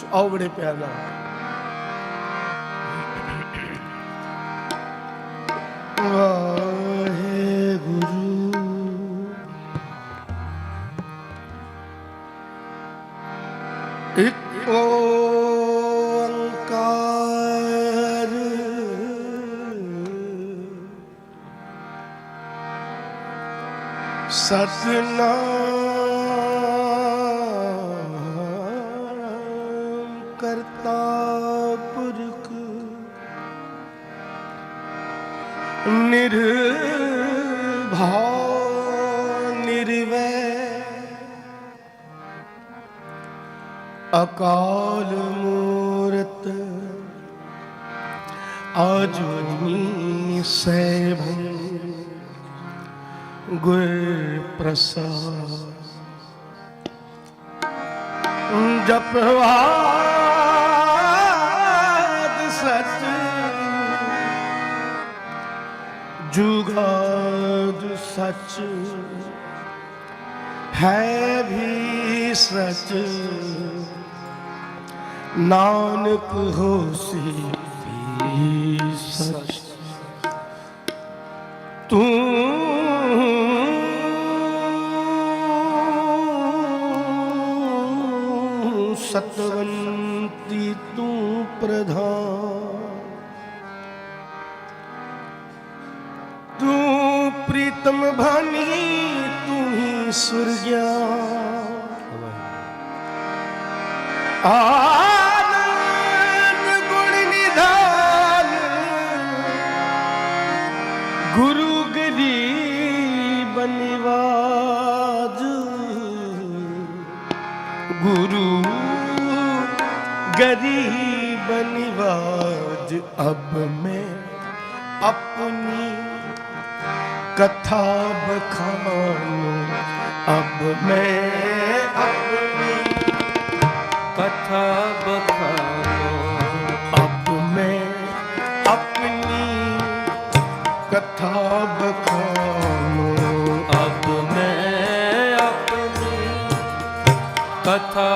ਸੋ ਆਓ ਬੜੇ ਪਿਆਰ ਆਜੂਨੀ ਸੈਭੰ ਗੁਰ ਪ੍ਰਸਾਦ ਜਪਵਾਦ ਸਚ ਜੁਗਾਦ ਸਚ ਹੈ ਵੀ ਸਚ ਨਾਨਕ ਹੋਸੀ ਵੀ ਸਚ ਤੂੰ ਸਤਵੰਤੀ ਤੂੰ ਪ੍ਰਧਾਨ ਤੂੰ ਪ੍ਰੀਤਮ ਭਾਨੀ ਤੂੰ ਹੀ ਸੁਰਗਿਆ ਆਨੰਦ ਗਰੀਬ ਨਿਵਾਜ ਅਬ ਮੈਂ ਆਪਣੀ ਕਥਾ ਬਖਾਨੂ ਅਬ ਮੈਂ ਆਪਣੀ ਕਥਾ ਬਖਾਨੋ ਅਬ ਮੈਂ ਆਪਣੀ ਕਥਾ ਬਖਾਨੂ ਅਬ ਮੈਂ ਆਪਣੀ ਕਥਾ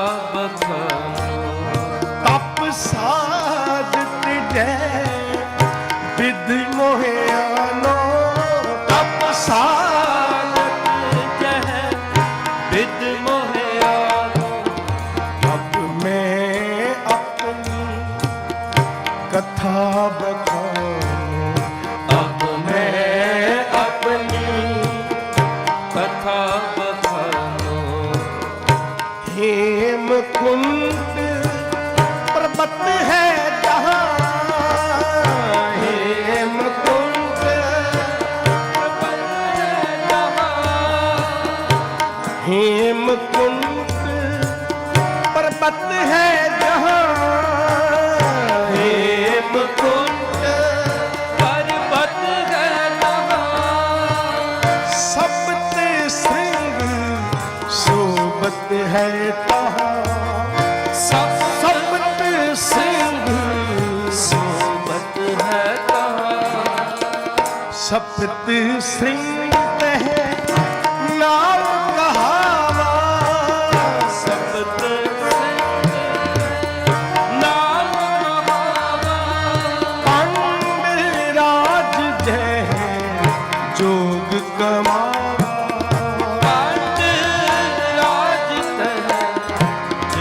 हेमकुंड पर्वत है जहाँ हेमकुंड पर्वत है जहाँ सबते सिंह सोबत है तहाँ सब सबते सिंह सोबत है तहाँ सप्त सिंह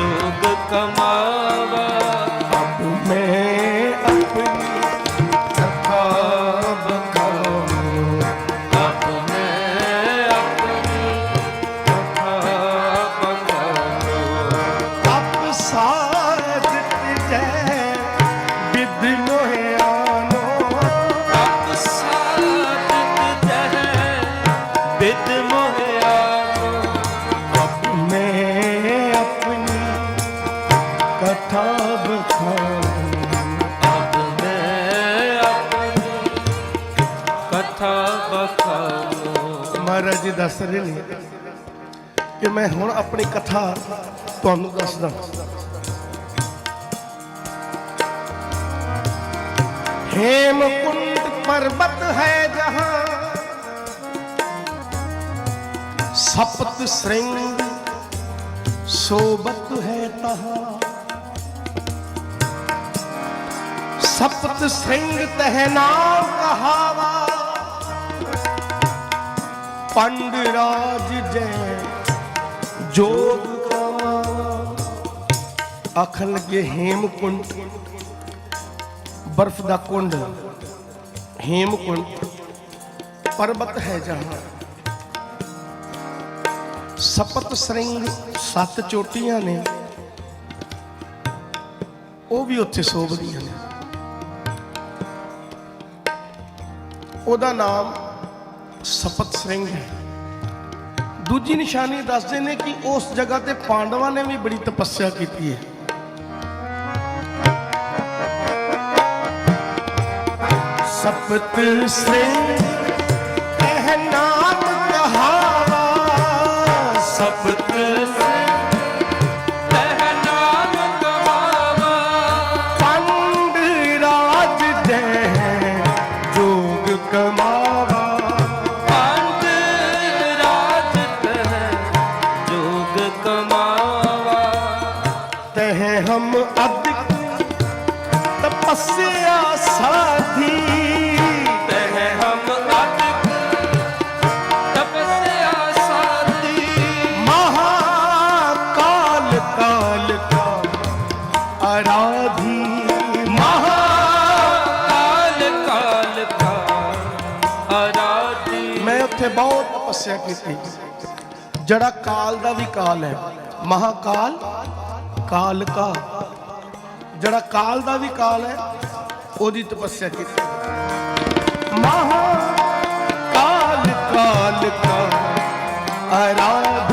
ਜੋਗ ਕਮਾਵਾ। ਅਬ ਮੈਂ ਮੈਂ ਹੁਣ ਆਪਣੀ ਕਥਾ ਤੁਹਾਨੂੰ ਦੱਸਦਾ हेमकुंड पर्वत है जहां सप्त श्रृंग सोबत है तहा ਸਪਤ ਸਿੰਘ ਤਹਿ ਨਾਮ ਕਹਾਵਾ ਪੰਡ ਰਾਜ ਜੈ ਜੋਗ ਕਮਾਵਾ ਆਖਣ ਲੱਗੇ ਹੇਮਕੁੰਡ ਬਰਫ਼ ਦਾ ਕੁੰਡ ਹੇਮਕੁੰਡ ਪਰਬਤ ਹੈ ਜਹਾਂ। ਸਪਤ ਸਿੰਘ ਸੱਤ ਚੋਟੀਆਂ ਨੇ। ਉਹ ਵੀ ਉੱਥੇ ਸੋਭਦੀਆਂ ਨੇ। ਉਹਦਾ ਨਾਮ ਸਪਤ ਸਿੰਘ ਹੈ। ਦੂਜੀ ਨਿਸ਼ਾਨੀ ਦੱਸਦੇ ਨੇ ਕਿ ਉਸ ਜਗ੍ਹਾ ਤੇ ਪਾਂਡਵਾਂ ਨੇ ਵੀ ਬੜੀ ਤਪੱਸਿਆ ਕੀਤੀ ਹੈ। ਸਪਤ ਸਿੰਘ ਤਪੱਸਿਆ ਕੀਤੀ ਜਿਹੜਾ ਕਾਲ ਦਾ ਵੀ ਕਾਲ ਹੈ, ਮਹਾਕਾਲ, ਕਾਲ ਕਾ। ਜਿਹੜਾ ਕਾਲ ਦਾ ਵੀ ਕਾਲ ਹੈ, ਉਹਦੀ ਤਪੱਸਿਆ ਕੀਤੀ। ਮਹਾਕਾਲ ਕਾਲ ਕਾ। ਆਰਾਧੀ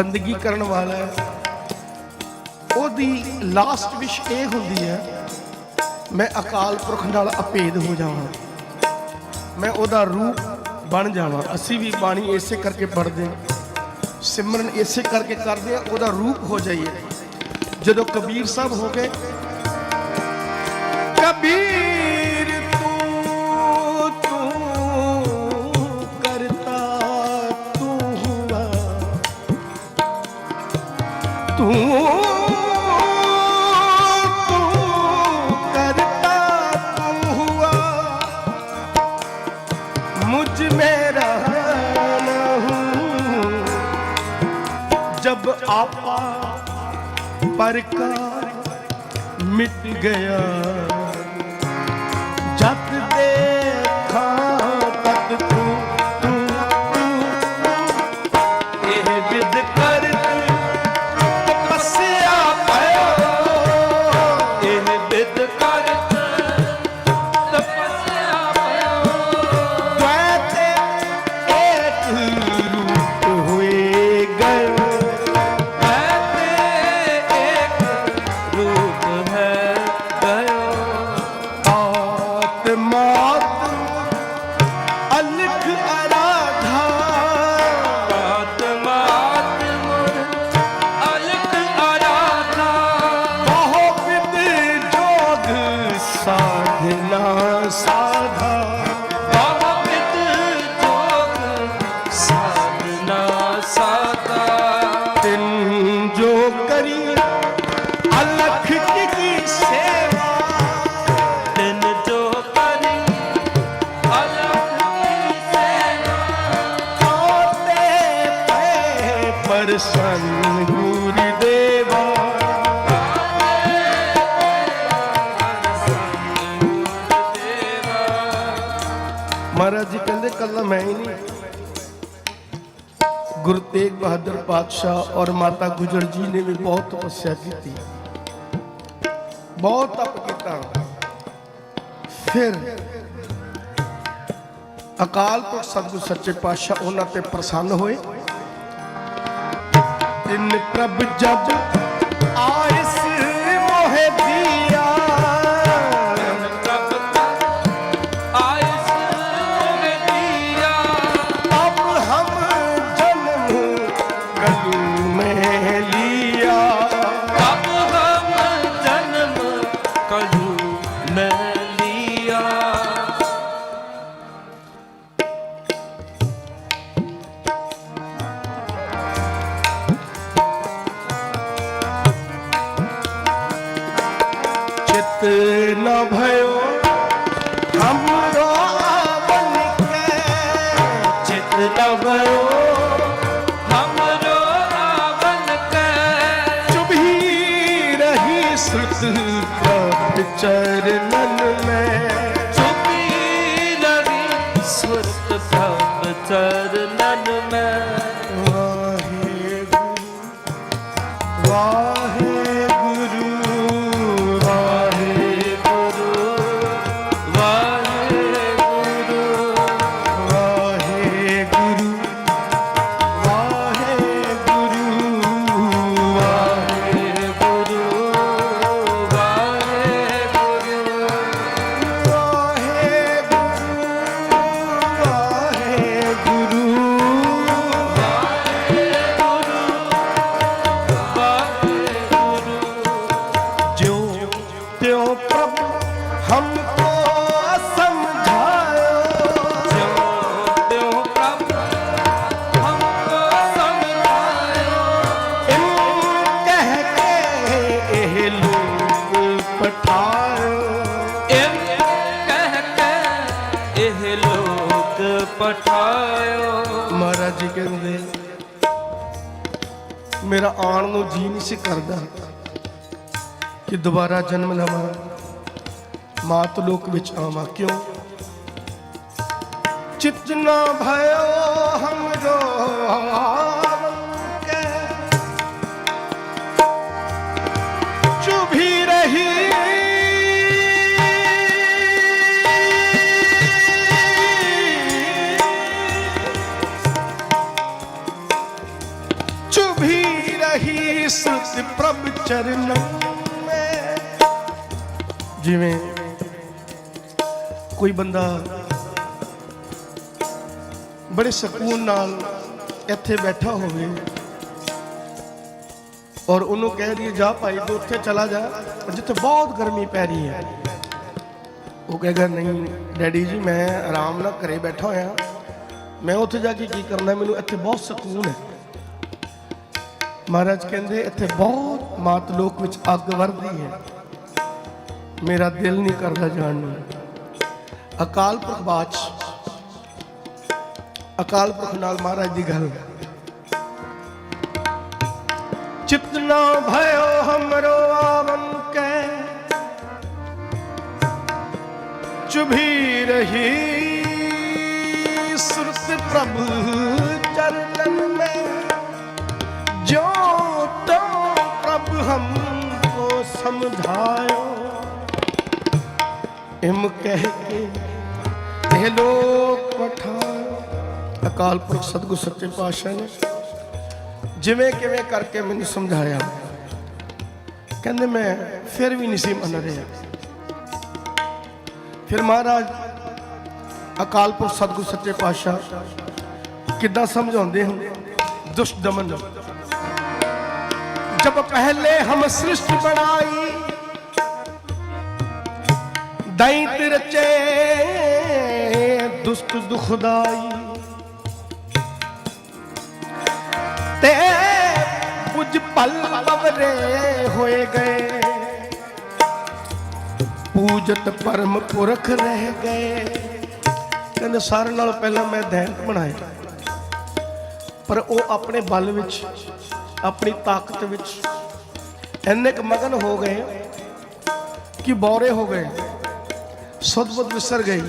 ਬੰਦਗੀ ਕਰਨ ਵਾਲਾ ਹੈ, ਉਹਦੀ ਲਾਸਟ ਵਿਸ਼ ਇਹ ਹੁੰਦੀ ਹੈ ਮੈਂ ਅਕਾਲ ਪੁਰਖ ਨਾਲ ਅਭੇਦ ਹੋ ਜਾਵਾਂ। ਮੈਂ ਉਹਦਾ ਰੂਪ ਬਣ ਜਾਵਾਂ। ਅਸੀਂ ਵੀ ਬਾਣੀ ਇਸੇ ਕਰਕੇ ਪੜ੍ਹਦੇ ਹਾਂ। ਸਿਮਰਨ ਇਸੇ ਕਰਕੇ ਕਰਦੇ ਆ ਉਹਦਾ ਰੂਪ ਹੋ ਜਾਈਏ। ਜਦੋਂ ਕਬੀਰ ਸਾਹਿਬ ਹੋ ਗਏ ਕਬੀਰ जब आपा परकार मिट गया ਮਹਾਰਾਜ ਜੀ ਕਹਿੰਦੇ ਕੱਲਾ ਮੈਂ ਹੀ ਨਹੀਂ। ਗੁਰੂ ਤੇਗ ਬਹਾਦਰ ਪਾਤਸ਼ਾਹ ਔਰ ਮਾਤਾ ਗੁਜਰ ਜੀ ਨੇ ਵੀ ਬਹੁਤ ਤਪੱਸਿਆ ਕੀਤੀ। ਬਹੁਤ ਤਪ ਕੀਤਾ। ਫਿਰ ਅਕਾਲ ਪੁਰਖ ਸਤਿਗੁਰ ਸੱਚੇ ਪਾਤਸ਼ਾਹ ਉਹਨਾਂ ਤੇ ਪ੍ਰਸੰਨ ਹੋਏ। ਤਿੰਨ ਪ੍ਰਭ ਜਬ ਮੇਰਾ ਆਉਣ ਨੂੰ ਜੀ ਨਹੀਂ ਸੀ ਕਰਦਾ ਕਿ ਦੁਬਾਰਾ ਜਨਮ ਲਵਾਂ। ਮਾਤ ਲੋਕ ਵਿੱਚ ਆਵਾਂ ਕਿਉਂ? ਚਿਤਨਾ ਭਇਓ ਹਮਰੋ ਕੇ ਚਰਨੋਂ ਮੈਂ। ਜਿਵੇਂ ਕੋਈ ਬੰਦਾ ਬੜੇ ਸਕੂਨ ਨਾਲ ਇੱਥੇ ਬੈਠਾ ਹੋਵੇ ਔਰ ਉਹਨੂੰ ਕਹਿ ਰਹੀ ਜਾ ਭਾਈ, ਤੂੰ ਉੱਥੇ ਚਲਾ ਜਾ, ਜਿੱਥੇ ਬਹੁਤ ਗਰਮੀ ਪੈ ਰਹੀ ਹੈ। ਉਹ ਕਹੇਗਾ, ਨਹੀਂ, ਡੈਡੀ ਜੀ, ਮੈਂ ਆਰਾਮ ਨਾਲ ਘਰੇ ਬੈਠਾ ਹੋਇਆ। ਮੈਂ ਉੱਥੇ ਜਾ ਕੇ ਕੀ ਕਰਨਾ ਮੈਨੂੰ ਇੱਥੇ ਬਹੁਤ ਸਕੂਨ ਹੈ। ਮਹਾਰਾਜ ਕਹਿੰਦੇ, ਇੱਥੇ ਬਹੁਤ ਮਾਤ ਲੋਕ ਵਿੱਚ ਅੱਗ ਵਰਦੀ ਹੈ। ਮੇਰਾ ਦਿਲ ਨਹੀਂ ਕਰਦਾ ਜਾਣ ਨੂੰ। ਅਕਾਲ ਪੁਰਖ ਬਾਚ, ਅਕਾਲ ਪੁਰਖ ਨਾਲ ਮਹਾਰਾਜ ਦੀ ਗੱਲ। ਚਿਤ ਨਾ ਭਇਓ ਹਮਰੋ ਆਵਨ ਕੈ, ਚੁਭੀ ਰਹੀ ਸੁਰਤ ਪ੍ਰਭ ਚਰਨਨ ਮੈਂ। हमको समझायो इम कह के ਇਹ ਲੋਕ ਪਠਾਓ ਅਕਾਲ ਪੁਰਖ ਸਤਿਗੁਰ ਸੱਚੇ ਪਾਤਸ਼ਾਹ ਨੇ ਜਿਵੇਂ ਕਿਵੇਂ ਕਰਕੇ ਮੈਨੂੰ ਸਮਝਾਇਆ ਕਹਿੰਦੇ ਮੈਂ ਫਿਰ ਵੀ ਨਹੀਂ ਸੀ ਮੰਨ ਰਿਹਾ ਫਿਰ ਮਹਾਰਾਜ ਅਕਾਲ ਪੁਰਖ ਸਤਿਗੁਰ ਸੱਚੇ ਪਾਤਸ਼ਾਹ ਕਿੱਦਾਂ ਸਮਝਾਉਂਦੇ ਹਨ ਦੁਸ਼ਟ ਦਮਨ जब पहले हम सृष्टि बनाई दैत रचे दुष्ट दुखदाई ते बुझ पल पवरे होए गए ਪੂਜਤ ਪਰਮ ਪੁਰਖ ਰਹਿ ਗਏ ਕਹਿੰਦੇ ਸਾਰਿਆਂ ਨਾਲ ਪਹਿਲਾਂ ਮੈਂ ਦੈਂਤ ਬਣਾਇਆ ਪਰ ਉਹ ਆਪਣੇ ਬਲ ਵਿੱਚ ਆਪਣੀ ਤਾਕਤ ਵਿੱਚ। ਇੰਨੇ ਕੁ ਮਗਨ ਹੋ ਗਏ ਕਿ ਬੌਰੇ ਹੋ ਗਏ। ਸਦਬਦ ਵਿਸਰ ਗਈ।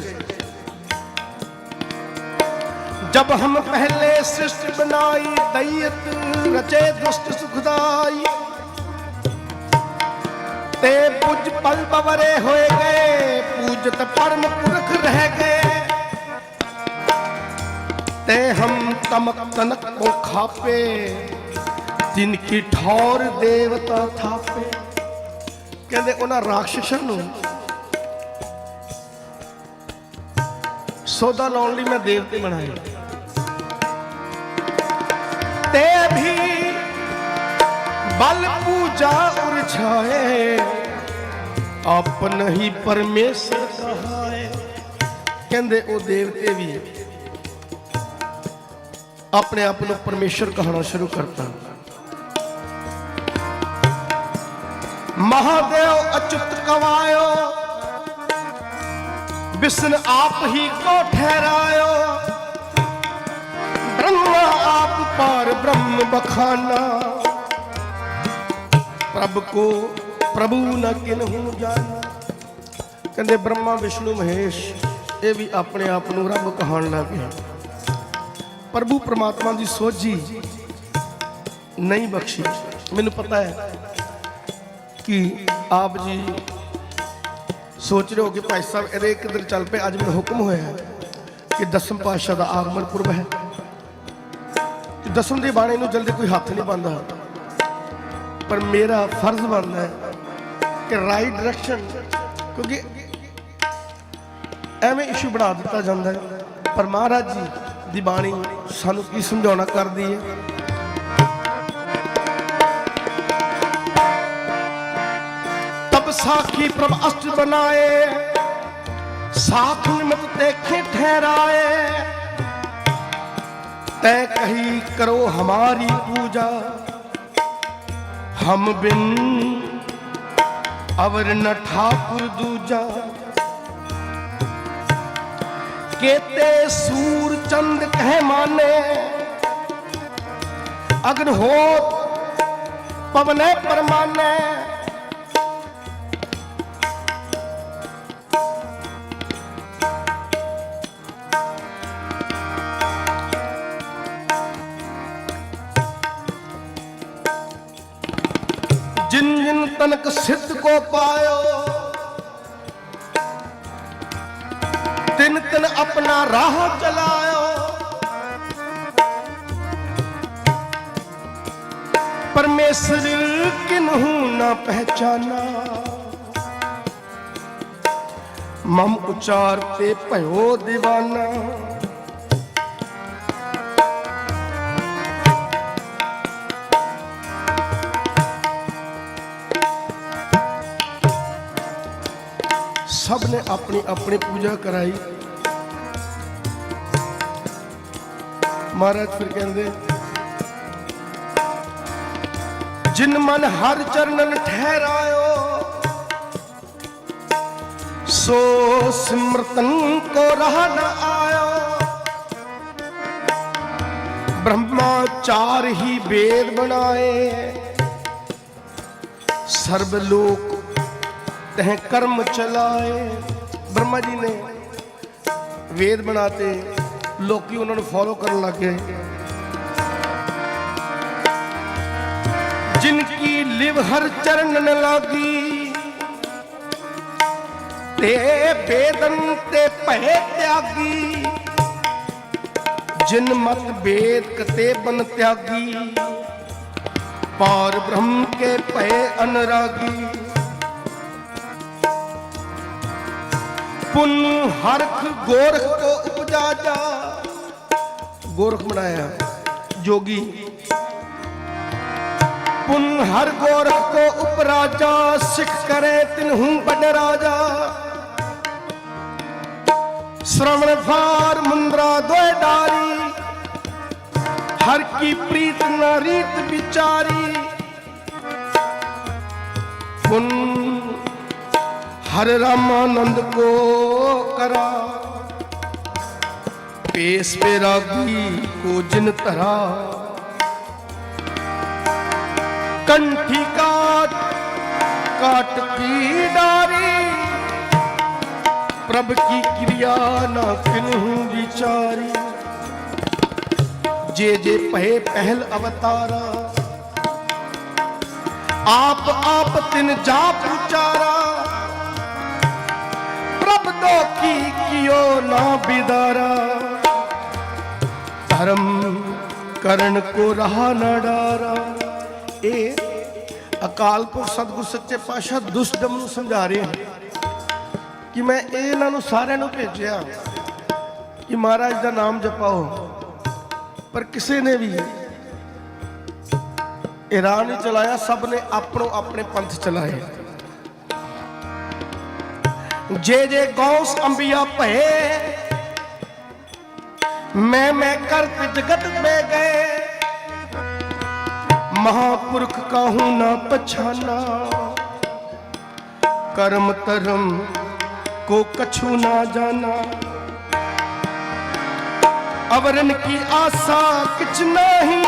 ਜਬ ਹਮ ਪਹਿਲੇ ਸ੍ਰਿਸ਼ਟ ਬਣਾਈ ਦਇਤ ਰਚੇ ਦੁਸ਼ਟ ਸੁਖਦਾਈ। ਤੇ ਪੁੱਜ ਪਲ ਬਵਰੇ ਹੋਏ ਗਏ, ਪੂਜਤ ਪਰਮ ਪੁਰਖ ਰਹਿ ਗਏ। ਤੇ ਹਮ ਤਮਕ ਤਨਕ ਕੋ ਖਾਪੇ ਜਿਨ ਕੀ ਠੌਰ ਦੇਵਤਾ ਥਾਪੇ। ਕਹਿੰਦੇ ਉਹਨਾਂ ਰਾਖਸ਼ਾਂ ਨੂੰ ਸੋਦਾ ਲਾਉਣ ਲਈ ਮੈਂ ਦੇਵਤੇ ਬਣਾਏ। ਤੇ ਵੀ ਬਲ ਪੂਜਾ ਉਰਛਾਏ ਆਪ ਨਹੀਂ ਪਰਮੇਸ਼ਰ ਕਹਾਏ। ਕਹਿੰਦੇ ਉਹ ਦੇਵਤੇ ਵੀ ਆਪਣੇ ਆਪ ਨੂੰ ਪਰਮੇਸ਼ਰ ਕਹਾਣਾ ਸ਼ੁਰੂ ਕਰਤਾ। ਮਹਾਦੇਵ ਅਚੁਤ ਕਵਾਇਓ ਵਿਸ਼ਨ ਆਪ ਹੀ ਕੋ ਠਹਿਰਾਇਓ। ਬ੍ਰਹਮਾ ਆਪ ਪਰ ਬ੍ਰਹਮ ਬਖਾਨਾ। ਪ੍ਰਭ ਕੋ ਪ੍ਰਭੂ ਨ ਕਿਨਹੂ ਜਾਣਾ ਕਹਿੰਦੇ ਬ੍ਰਹਮਾ, ਵਿਸ਼ਨੂੰ, ਮਹੇਸ਼, ਇਹ ਵੀ ਆਪਣੇ ਆਪ ਨੂੰ ਰੱਬ ਕਹਾਣ ਲੱਗ ਗਿਆ ਪ੍ਰਭੂ ਪ੍ਰਮਾਤਮਾ ਦੀ ਸੋਝੀ ਨਹੀਂ ਬਖਸ਼ੀ। ਮੈਨੂੰ ਪਤਾ ਹੈ ਕਿ ਆਪ ਜੀ ਸੋਚ ਰਹੇ ਹੋ ਕਿ ਭਾਈ ਸਾਹਿਬ, ਇਹਦੇ ਕਿੱਧਰ ਚੱਲ ਪਏ, ਅੱਜ ਮੈਨੂੰ ਹੁਕਮ ਹੋਇਆ ਕਿ ਦਸਮ ਪਾਤਸ਼ਾਹ ਦਾ ਆਗਮਨ ਪੁਰਬ ਹੈ। ਕਿ ਦਸਮ ਦੀ ਬਾਣੀ ਨੂੰ ਜਲਦੀ ਕੋਈ ਹੱਥ ਨਹੀਂ ਪਾਉਂਦਾ ਪਰ ਮੇਰਾ ਫਰਜ਼ ਬਣਦਾ ਹੈ ਕਿ ਰਾਈਟ ਡਾਇਰੈਕਸ਼ਨ ਕਿਉਂਕਿ ਐਵੇਂ ਇਸ਼ੂ ਬਣਾ ਦਿੱਤਾ ਜਾਂਦਾ ਹੈ। ਪਰ ਮਹਾਰਾਜ ਜੀ ਦੀ ਬਾਣੀ ਸਾਨੂੰ ਕੀ ਸਮਝਾਉਣਾ ਕਰਦੀ ਹੈ? ਸਾਖੀ ਪ੍ਰਭ ਅਸ਼ਟ ਬਣਾਏ ਸਾਥ ਨਿਮਤ ਦੇਖੇ ਠਹਿਰਾਏ। ਤੈ ਕਹੀ ਕਰੋ ਹਮਾਰੀ ਪੂਜਾ, ਹਮ ਬਿਨ ਅਵਰ ਨ ਠਾਕੁਰ ਦੂਜਾ। ਕੇਤੇ ਸੂਰ ਚੰਦ ਕਹਿ ਮਾਨੇ, ਅਗਨ ਹੋਤ ਪਵਨੇ ਪਰਮਾਨੇ। ਸਿੱਧ ਕੋ ਪਾਇਓ। ਤਿੰਨ ਤਿੰਨ ਆਪਣਾ ਰਾਹ ਚਲਾਇਓ। ਪਰਮੇਸ਼ਰ ਕਿਨਹੂ ਨਾ ਪਹਿਚਾਨਾ। ਮਮ ਉਚਾਰ ਤੇ ਭਇਓ دیਵਾਨਾ ਸਭ ਨੇ ਆਪਣੀ ਆਪਣੀ ਪੂਜਾ ਕਰਾਈ। ਮਹਾਰਾਜ ਫਿਰ ਕਹਿੰਦੇ, ਜਿਨ ਮਨ ਹਰ ਚਰਨਨ ਠਹਿਰਾਇਓ, ਸੋ ਸਿਮਰਤਨ ਕੋ ਰਹਾ ਨ ਆਇਓ। ਬ੍ਰਹਮਾ ਚਾਰ ਹੀ ਵੇਦ ਬਣਾਏ। ਸਰਬ ਲੋਕ ਤਹ ਕਰਮ ਚਲਾਏ। ਬ੍ਰਹਮਾ ਜੀ ਨੇ ਵੇਦ ਬਣਾਤੇ, ਲੋਕੀ ਉਹਨਾਂ ਨੂੰ ਫੋਲੋ ਕਰਨ ਲੱਗ ਗਏ। ਜਿਨ ਕੀ ਲਿਵ ਹਰ ਚਰਨ ਨ ਲਾਗੀ, ਤੇ ਬੇਦਨ ਤੇ ਭੈ ਤਿਆਗੀ। ਜਿਨ ਮਤ ਵੇਦ ਕਤੇ ਬਨ ਤਿਆਗੀ, ਪਾਰ ਬ੍ਰਹਮ ਕੇ ਭੈ ਅਨਰਾਗੀ। ਪੁੰਨ ਹਰਖ ਗੋਰਖ ਕੋ ਉਪਜਾ ਜਾ ਗੋਰਖ ਬਣਾਇਆ ਜੋਗੀ। ਪੁੰਨ ਹਰ ਗੋਰਖ ਕੋ ਉਪਰਾਜਾ, ਸਿੱਖ ਕਰੇ ਤਿਨਹੂ ਬੜ ਰਾਜਾ। ਸ਼ਰਵਣ ਫਾਰ ਮੁੰਦਰਾ ਦੋਏ ਡਾਰੀ। ਹਰ ਕੀ ਪ੍ਰੀਤ ਨਾ ਰੀਤ ਵਿਚਾਰੀ। ਪੁੰਨ ਹਰ ਰਾਮ ਆਨੰਦ ਕੋ ਕਰਾ। ਪੇਸ ਪੇ ਰਾਗੀ ਕੋ ਜਿਨ ਧਰਾ। ਕੰਠੀ ਕਾਟ ਕਾਟ ਕੀ ਡਾਰੀ। ਪ੍ਰਭ ਕੀ ਕਿਰਿਆ ਨਾ ਕਿਨਹੂ ਵਿਚਾਰੀ। ਜੇ ਜੇ ਭਏ ਪਹਿਲ ਅਵਤਾਰਾ। ਆਪ ਆਪ ਤਿਨ ਜਾਪ ਉਚਾਰਾ। ਪ੍ਰਭ ਦੋ ਕੀ ਕਿਓ ਨਾ ਬਿਦਾਰਾ? ਧਰਮ ਕਰਨ ਕੋ ਰਹਾ ਨਾ ਅਕਾਲ ਪੁਰਖ ਸਤਿਗੁਰ ਸੱਚੇ ਪਾਤਸ਼ਾਹ ਦੁਸ਼ਟਮ ਨੂੰ ਸਮਝਾ ਰਹੇ ਹਨ ਕਿ ਮੈਂ ਇਹਨਾਂ ਨੂੰ ਸਾਰਿਆਂ ਨੂੰ ਭੇਜਿਆ ਕਿ ਮਹਾਰਾਜ ਦਾ ਨਾਮ ਜਪਾਓ। ਪਰ ਕਿਸੇ ਨੇ ਵੀ ਇਹ ਰਾਹ ਨਹੀਂ ਚਲਾਇਆ, ਸਭ ਨੇ ਆਪਣੋ ਆਪਣੇ ਪੰਥ ਚਲਾਏ। ਜੇ ਜੇ ਗੌਸ ਅੰਬੀਆ ਭਏ ਮੈਂ ਮੈਂ ਕਰਤ ਜਗਤ में ਗਏ महापुरुष काहू ना पछाना कर्म तरम को कछु ना जाना अवरन की आशा किच नहीं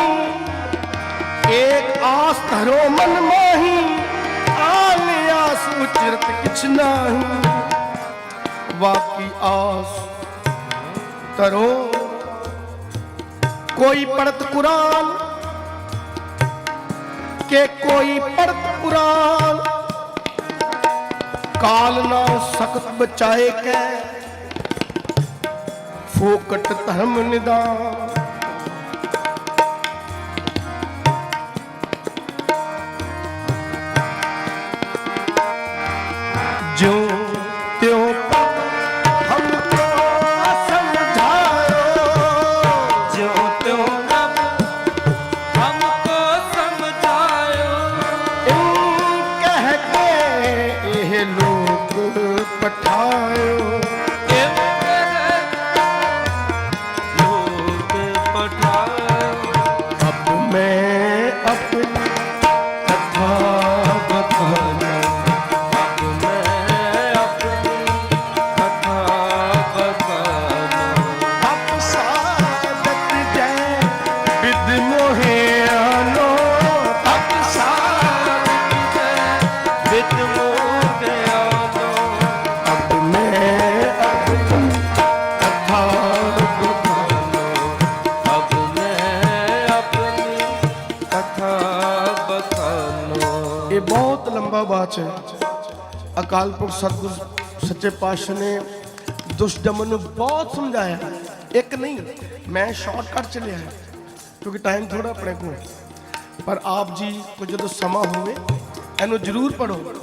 एक आस धरो मन माही आल आस उचरत किच नहीं ਵਾਕੀ ਆਸ ਤਰੋ ਕੋਈ ਪੜਤ ਕੁਰਾਨ ਕੇ ਕੋਈ ਪੜਤ ਕੁਰਾਨ। ਕਾਲ ਨਾ ਸਖਤ ਬਚਾਏ ਕੈ। ਫੋਕਟ ਧਰਮ ਨਿਦਾਨ। ਇਹ ਲੋਕ ਪਠਾਇਓ। ਲੰਬਾ ਅਕਾਲ ਪੁਰਖ ਸਤਿਗੁਰ ਸੱਚੇ ਪਾਤਸ਼ਾਹ ਨੇ ਦੁਸ਼ਮਣ ਨੂੰ ਬਹੁਤ ਸਮਝਾਇਆ। ਇੱਕ ਨਹੀਂ, ਮੈਂ ਸ਼ਾਰਟਕਟ ਚ ਲਿਆ ਕਿਉਂਕਿ ਟਾਈਮ ਥੋੜਾ ਆਪਣੇ ਕੋਲ ਪਰ ਆਪ ਜੀ ਕੋ ਜਦੋਂ ਸਮਾਂ ਹੋਵੇ, ਇਹਨੂੰ ਜ਼ਰੂਰ ਪੜੋ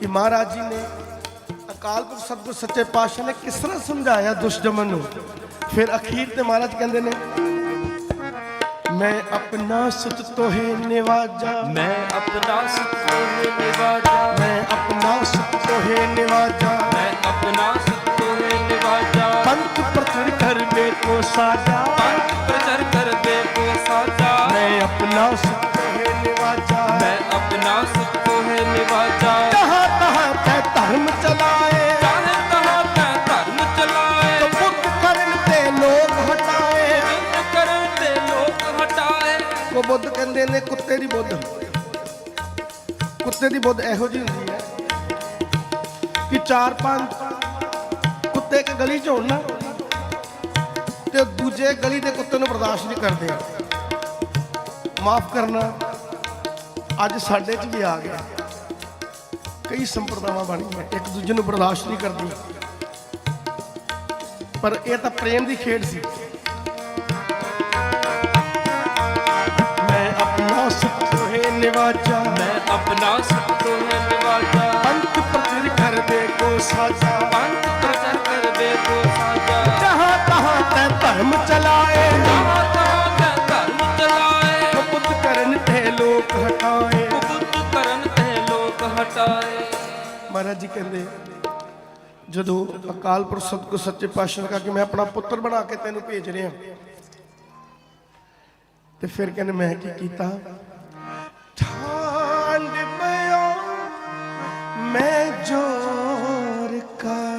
ਕਿ ਮਹਾਰਾਜ ਜੀ ਨੇ ਅਕਾਲ ਪੁਰਖ ਸਤਿਗੁਰ ਸੱਚੇ ਪਾਤਸ਼ਾਹ ਨੇ ਕਿਸ ਤਰ੍ਹਾਂ ਸਮਝਾਇਆ ਦੁਸ਼ਮਣ ਨੂੰ। ਫਿਰ ਅਖੀਰ ਤੇ ਮਹਾਰਾਜ ਕਹਿੰਦੇ ਨੇ ਮੈਂ ਆਪਣਾ ਸੁਤ ਤੋਹੇ ਨਿਵਾਜਾ। ਮੈਂ ਆਪਣਾ ਸੁਤ ਤੋਹੇ ਨਿਵਾਜਾ। ਮੈਂ ਆਪਣਾ ਸੁਤ ਤੋਹੇ ਨਿਵਾਜਾ। ਮੈਂ ਆਪਣਾ ਸੁਤ ਤੋਹੇ ਨਿਵਾਜਾ। ਪੰਥ ਪ੍ਰਚਰ ਕਰ ਦੇ ਕੋ ਸਾਜਾ। ਪੰਥ ਪ੍ਰਚਰ ਕਰ ਦੇ ਕੋ ਸਾਜਾ। ਮੈਂ ਆਪਣਾ ਸੁਤ ਤੋਹੇ ਨਿਵਾਜਾ। ਮੈਂ ਆਪਣਾ ਸੁਤ ਤੋਹੇ ਨਿਵਾਜਾ। ਕਹਾ ਕਹਾ ਤੇ ਧਰਮ ਚਲਾ ਬੁੱਧ ਕਹਿੰਦੇ ਨੇ, ਕੁੱਤੇ ਦੀ ਬੁੱਧ। ਕੁੱਤੇ ਦੀ ਬੁੱਧ ਇਹੋ ਜਿਹੀ ਹੁੰਦੀ ਹੈ ਕਿ ਚਾਰ ਪੰਜ ਕੁੱਤੇ ਇੱਕ ਗਲੀ 'ਚ ਹੋਣ ਨਾ, ਤੇ ਦੂਜੇ ਗਲੀ ਦੇ ਕੁੱਤੇ ਨੂੰ ਬਰਦਾਸ਼ਤ ਨਹੀਂ ਕਰਦੇ ਮਾਫ ਕਰਨਾ, ਅੱਜ ਸਾਡੇ 'ਚ ਵੀ ਆ ਗਿਆ। ਕਈ ਸੰਪਰਦਾਵਾਂ ਬਣ ਗਈਆਂ, ਇੱਕ ਦੂਜੇ ਨੂੰ ਬਰਦਾਸ਼ਤ ਨਹੀਂ ਕਰਦੀ ਪਰ ਇਹ ਤਾਂ ਪ੍ਰੇਮ ਦੀ ਖੇਡ ਸੀ। ਨਿਵਾਜਾ। ਮੈਂ ਆਪਣਾ ਸਭ ਤੋਂ ਹੈ ਨਿਵਾਜਾ। ਪੰਥ ਪ੍ਰਚਰ ਕਰ ਦੇ ਕੋ ਸਾਜਾ। ਪੰਥ ਪ੍ਰਚਰ ਕਰ ਦੇ ਕੋ ਸਾਜਾ। ਜਹਾਂ ਤਹਾਂ ਤੈ ਧਰਮ ਚਲਾਏ। ਜਹਾਂ ਤਹਾਂ ਤੈ ਧਰਮ ਚਲਾਏ। ਬੁੱਧ ਕਰਨ ਤੇ ਲੋਕ ਹਟਾਏ। ਬੁੱਧ ਕਰਨ ਤੇ ਲੋਕ ਹਟਾਏ। ਮਹਾਰਾਜ ਜੀ ਕਹਿੰਦੇ ਜਦੋਂ ਅਕਾਲ ਪੁਰਖ ਸਤਿਗੁਰ ਸੱਚੇ ਪਾਤਸ਼ਾਹ ਨੇ ਕਿਹਾ ਕਿ ਮੈਂ ਆਪਣਾ ਪੁੱਤਰ ਬਣਾ ਕੇ ਤੈਨੂੰ ਭੇਜ ਰਿਹਾ ਤੇ ਫਿਰ ਕਹਿੰਦੇ ਮੈਂ ਕੀ ਕੀਤਾ? ਮੈਂ ਜੋਰ ਕਰ